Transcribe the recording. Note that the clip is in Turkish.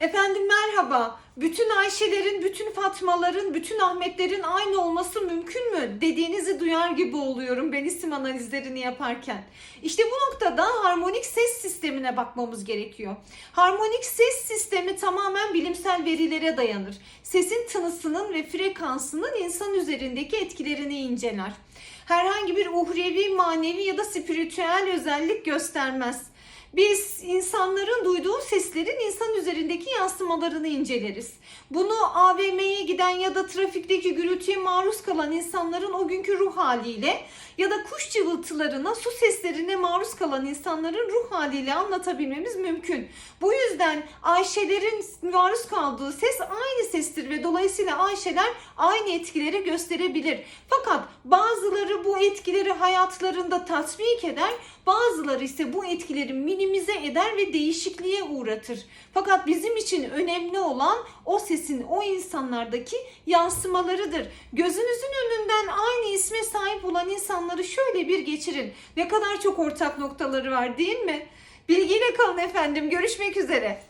Efendim merhaba. Bütün Ayşelerin, bütün Fatmaların, bütün Ahmetlerin aynı olması mümkün mü? Dediğinizi duyar gibi oluyorum ben isim analizlerini yaparken. İşte bu noktada harmonik ses sistemine bakmamız gerekiyor. Harmonik ses sistemi tamamen bilimsel verilere dayanır. Sesin tınısının ve frekansının insan üzerindeki etkilerini inceler. Herhangi bir uhrevi, manevi ya da spiritüel özellik göstermez. Biz insanların duyduğu seslerin insan üzerindeki yansımalarını inceleriz. Bunu AVM'ye giden ya da trafikteki gürültüye maruz kalan insanların o günkü ruh haliyle ya da kuş cıvıltılarına, su seslerine maruz kalan insanların ruh haliyle anlatabilmemiz mümkün. Bu yüzden Ayşelerin maruz kaldığı ses aynı sestir ve dolayısıyla Ayşeler aynı etkileri gösterebilir. Fakat bazıları etkileri hayatlarında tatbik eder, bazıları ise bu etkileri minimize eder ve değişikliğe uğratır. Fakat bizim için önemli olan o sesin o insanlardaki yansımalarıdır. Gözünüzün önünden aynı isme sahip olan insanları şöyle bir geçirin. Ne kadar çok ortak noktaları var değil mi? Bilgiyle kalın efendim. Görüşmek üzere.